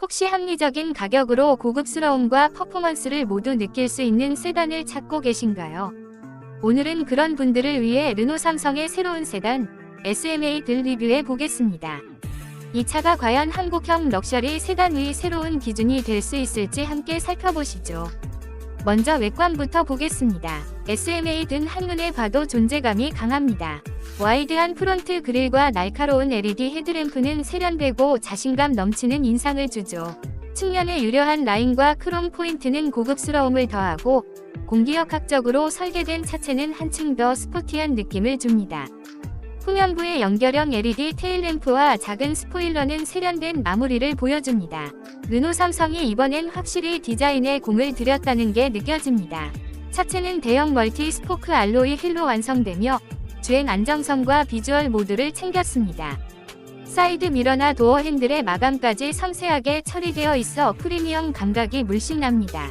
혹시 합리적인 가격으로 고급스러움과 퍼포먼스를 모두 느낄 수 있는 세단을 찾고 계신가요? 오늘은 그런 분들을 위해 르노 삼성의 새로운 세단 SMA 들 리뷰해 보겠습니다. 이 차가 과연 한국형 럭셔리 세단의 새로운 기준이 될 수 있을지 함께 살펴보시죠. 먼저 외관부터 보겠습니다. SMA 든 한눈에 봐도 존재감이 강합니다. 와이드한 프론트 그릴과 날카로운 LED 헤드램프는 세련되고 자신감 넘치는 인상을 주죠. 측면의 유려한 라인과 크롬 포인트는 고급스러움을 더하고 공기역학적으로 설계된 차체는 한층 더 스포티한 느낌을 줍니다. 후면부의 연결형 LED 테일램프와 작은 스포일러는 세련된 마무리를 보여줍니다. 르노 삼성이 이번엔 확실히 디자인에 공을 들였다는 게 느껴집니다. 차체는 대형 멀티 스포크 알로이 휠로 완성되며 주행 안정성과 비주얼 모두를 챙겼습니다. 사이드 미러나 도어 핸들의 마감까지 섬세하게 처리되어 있어 프리미엄 감각이 물씬 납니다.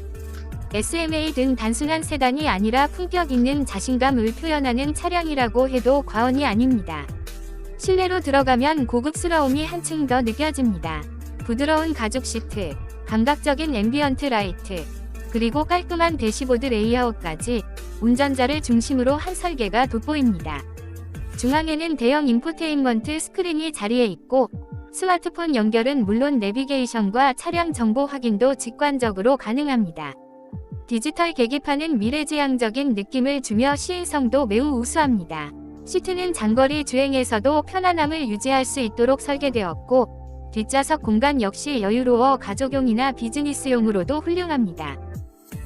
SMA 등 단순한 세단이 아니라 품격 있는 자신감을 표현하는 차량이라고 해도 과언이 아닙니다. 실내로 들어가면 고급스러움이 한층 더 느껴집니다. 부드러운 가죽 시트, 감각적인 앰비언트 라이트, 그리고 깔끔한 대시보드 레이아웃까지 운전자를 중심으로 한 설계가 돋보입니다. 중앙에는 대형 인포테인먼트 스크린이 자리해 있고 스마트폰 연결은 물론 내비게이션과 차량 정보 확인도 직관적으로 가능합니다. 디지털 계기판은 미래지향적인 느낌을 주며 시인성도 매우 우수합니다. 시트는 장거리 주행에서도 편안함을 유지할 수 있도록 설계되었고 뒷좌석 공간 역시 여유로워 가족용이나 비즈니스용으로도 훌륭합니다.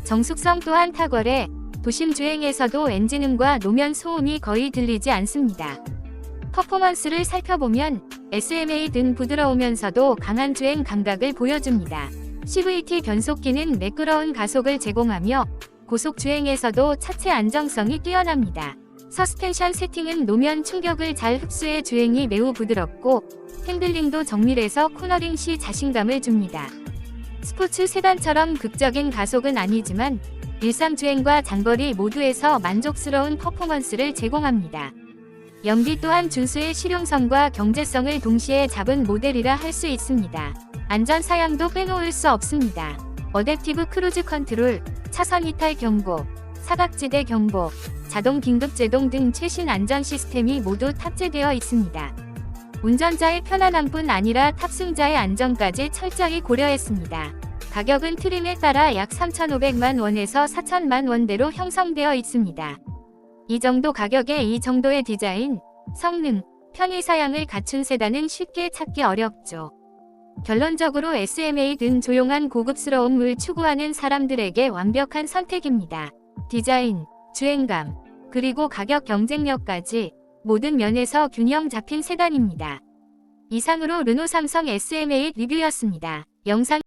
정숙성 또한 탁월해 도심 주행에서도 엔진음과 노면 소음이 거의 들리지 않습니다. 퍼포먼스를 살펴보면 SMA 등 부드러우면서도 강한 주행 감각을 보여줍니다. CVT 변속기는 매끄러운 가속을 제공하며 고속 주행에서도 차체 안정성이 뛰어납니다. 서스펜션 세팅은 노면 충격을 잘 흡수해 주행이 매우 부드럽고 핸들링도 정밀해서 코너링 시 자신감을 줍니다. 스포츠 세단처럼 극적인 가속은 아니지만 일상 주행과 장거리 모두에서 만족스러운 퍼포먼스를 제공합니다. 연비 또한 준수의 실용성과 경제성을 동시에 잡은 모델이라 할 수 있습니다. 안전 사양도 빼놓을 수 없습니다. 어댑티브 크루즈 컨트롤, 차선 이탈 경보, 사각지대 경보, 자동 긴급 제동 등 최신 안전 시스템이 모두 탑재되어 있습니다. 운전자의 편안함뿐 아니라 탑승자의 안전까지 철저히 고려했습니다. 가격은 트림에 따라 약 3,500만 원에서 4천만 원대로 형성되어 있습니다. 이 정도 가격에 이 정도의 디자인, 성능, 편의 사양을 갖춘 세단은 쉽게 찾기 어렵죠. 결론적으로 SMA 등 조용한 고급스러움을 추구하는 사람들에게 완벽한 선택입니다. 디자인, 주행감, 그리고 가격 경쟁력까지 모든 면에서 균형 잡힌 세단입니다. 이상으로 르노 삼성 SMA 리뷰였습니다. 영상